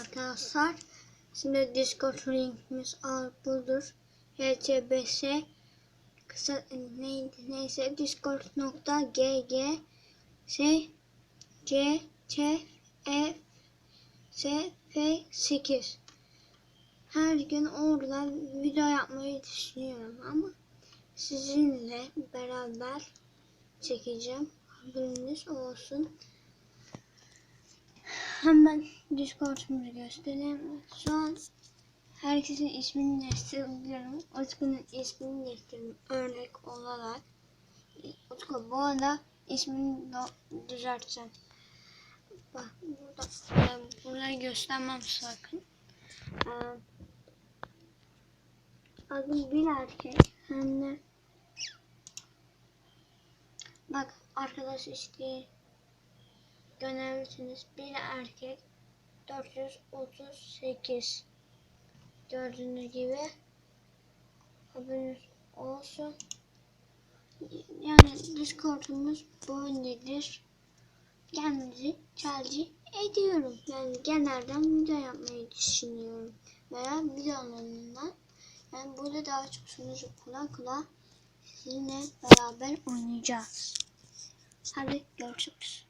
arkadaşlar. Şimdi Discord linkimiz al budur. HCBS kısa neydi neyse discord.gg şey C C E S F 8 her gün oradan video yapmayı düşünüyorum ama sizinle beraber çekeceğim. Haberiniz olsun. Hemen Discord'umuzu göstereyim. Şu an herkesin ismini değiştiriyorum. Utku'nun ismini değiştirdim örnek olarak. Utku bu arada ismini düzelteceğim. Bak burada e, burayı göstermem sakın. E, adım bir erkek hem de bak arkadaş isteği göndermişsiniz. Bir erkek 438 gördüğünüz gibi haberiniz olsun. Yani Discord'umuz böyledir. Kendinizi tercih ediyorum. Yani genelden video yapmayı düşünüyorum. Veya videolarından. Yani burada daha çok sunucu kula kula sizinle beraber oynayacağız. Hadi görüşürüz.